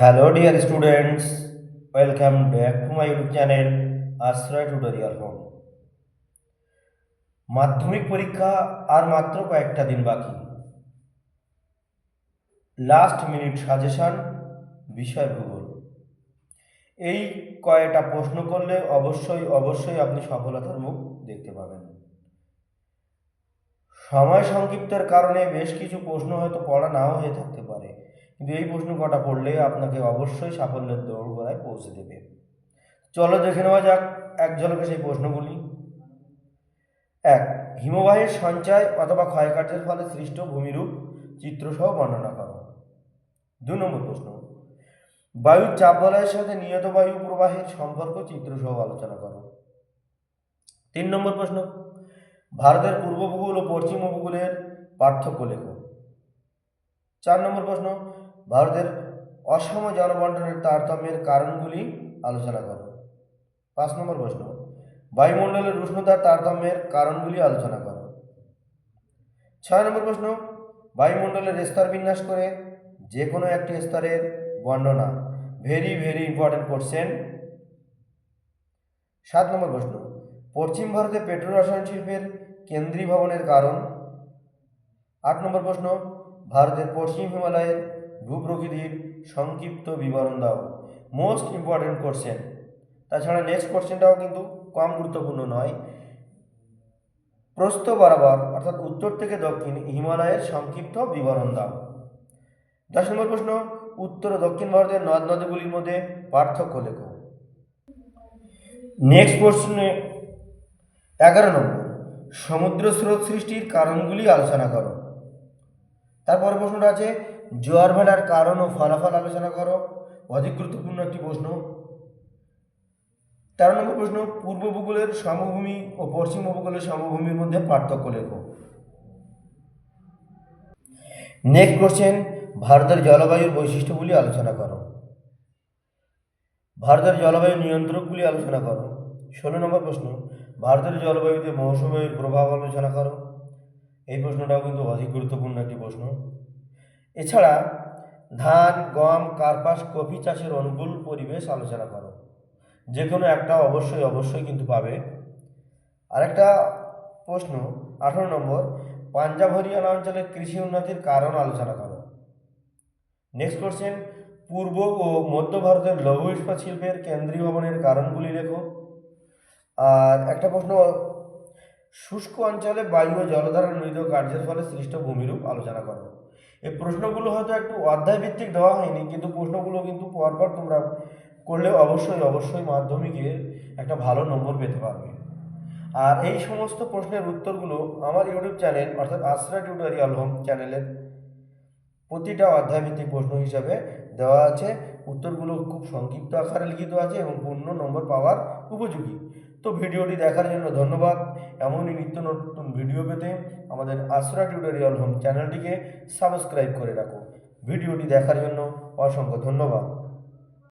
Hello dear students, welcome back to my YouTube channel Ashroy tutorial home মাধ্যমিক পরীক্ষা আর মাত্র কয়েকটা দিন বাকি। লাস্ট মিনিট সাজেশন বিষয় ভূগোল। এই কয়টা প্রশ্ন করলে অবশ্যই অবশ্যই আপনি সফলতার মুখ দেখতে পাবেন। সময় সংক্ষিপ্তের কারণে বেশ কিছু প্রশ্ন হয়তো পড়া নাও হয়ে থাকতে পারে। কিন্তু এই প্রশ্ন কটা পড়লে আপনাকে অবশ্যই সাফল্যের দৌড়গোড়ায় পৌঁছে দেবে। চলো দেখে নেওয়া যাক এক সেই প্রশ্নগুলি। এক, হিমবাহের সঞ্চয় অথবা ক্ষয়কার্যের ফলে সৃষ্ট ভূমিরূপ চিত্রসহ বর্ণনা করো। দু নম্বর প্রশ্ন, বায়ুর চাপ বলয়ের সাথে নিয়ত বায়ু প্রবাহের সম্পর্ক চিত্রসহ আলোচনা করো। তিন নম্বর প্রশ্ন, ভারতের পূর্ব উপকূল ও পশ্চিম উপকূলের পার্থক্য লেখো। চার নম্বর প্রশ্ন ভারতের অসম জনবন্টনের তারতম্যের কারণগুলি আলোচনা করো। পাঁচ নম্বর প্রশ্ন। বায়ুমণ্ডলের উষ্ণতার তারতম্যের কারণগুলি আলোচনা করো। ছয় নম্বর প্রশ্ন। বায়ুমণ্ডলের স্তর বিন্যাস করে যে কোনো একটি স্তরের বর্ণনা ভেরি ভেরি ইম্পর্টেন্ট কোশ্চেন সাত নম্বর প্রশ্ন। পশ্চিম ভারতে পেট্রো রসায়ন শিল্পের কেন্দ্রীয় ভবনের কারণ। আট নম্বর প্রশ্ন। ভারতের পশ্চিম হিমালয়ের ভূপ্রকৃতির সংক্ষিপ্ত বিবরণ দাও। মোস্ট ইম্পর্টেন্ট কোশ্চেন তাছাড়া নেক্সট কোশ্চেনটাও কিন্তু কম গুরুত্বপূর্ণ নয়। প্রস্থ বরাবর, অর্থাৎ উত্তর থেকে দক্ষিণ হিমালয়ের সংক্ষিপ্ত বিবরণ দাও। দশ নম্বর প্রশ্ন, উত্তর ও দক্ষিণ ভারতের নদ নদীগুলির মধ্যে পার্থক্য লেখো। নেক্সট প্রশ্নে, এগারো নম্বর, সমুদ্র স্রোত সৃষ্টির কারণগুলি আলোচনা করো। তারপরে প্রশ্নটা আছে, জোয়ার ভাটার কারণ ও ফলাফল আলোচনা করো। অধিক গুরুত্বপূর্ণ একটি প্রশ্ন। তেরো নম্বর প্রশ্ন, পূর্ব উপকূলের সমভূমি ও পশ্চিম উপকূলের সমভূমির মধ্যে পার্থক্য লেখো। নেক্সট কোশ্চেন ভারতের জলবায়ুর বৈশিষ্ট্যগুলি আলোচনা করো। ভারতের জলবায়ু নিয়ন্ত্রকগুলি আলোচনা করো। ষোলো নম্বর প্রশ্ন, ভারতের জলবায়ুতে মৌসুমীর প্রভাব আলোচনা করো। এই প্রশ্নটাও কিন্তু অধিক গুরুত্বপূর্ণ একটি প্রশ্ন। এছাড়া ধান, গম, কার্পাস কফি চাষের অনুকূল পরিবেশ আলোচনা করো। যে কোনো একটা অবশ্যই অবশ্যই কিন্তু পাবে। আরেকটা প্রশ্ন, আঠারো নম্বর, পাঞ্জাব হরিয়ানা অঞ্চলের কৃষি উন্নতির কারণ আলোচনা করো। নেক্সট কোশ্চেন পূর্ব ও মধ্য ভারতের লৌহ ইস্পাত শিল্পের কেন্দ্রীয় ভবনের কারণগুলি লেখো। আর একটা প্রশ্ন শুষ্ক অঞ্চলে বায়ু ও জলধারা মৃদ কার্যের ফলে সৃষ্ট ভূমিরূপ আলোচনা করো। এই প্রশ্নগুলো হয়তো একটু অধ্যায় ভিত্তিক দেওয়া হয়নি, কিন্তু প্রশ্নগুলো কিন্তু পরপর তোমরা করলে অবশ্যই অবশ্যই মাধ্যমিকে একটা ভালো নম্বর পেতে পারবে। আর এই সমস্ত প্রশ্নের উত্তরগুলো আমার ইউটিউব চ্যানেল, অর্থাৎ আশ্রয় টিউটোরিয়াল হোম চ্যানেলের প্রতিটা অধ্যায়ভিত্তিক প্রশ্ন হিসাবে দেওয়া আছে। উত্তরগুলো খুব সংক্ষিপ্ত আকারে লিখিত আছে এবং পূর্ণ নম্বর পাওয়ার উপযোগী। তো ভিডিওটি দেখার জন্য ধন্যবাদ। এমনই নিত্য নতুন ভিডিও পেতে আমাদের আশ্রয় টিউটোরিয়াল হোম চ্যানেলটিকে সাবস্ক্রাইব করে রাখো ভিডিওটি দেখার জন্য অসংখ্য ধন্যবাদ।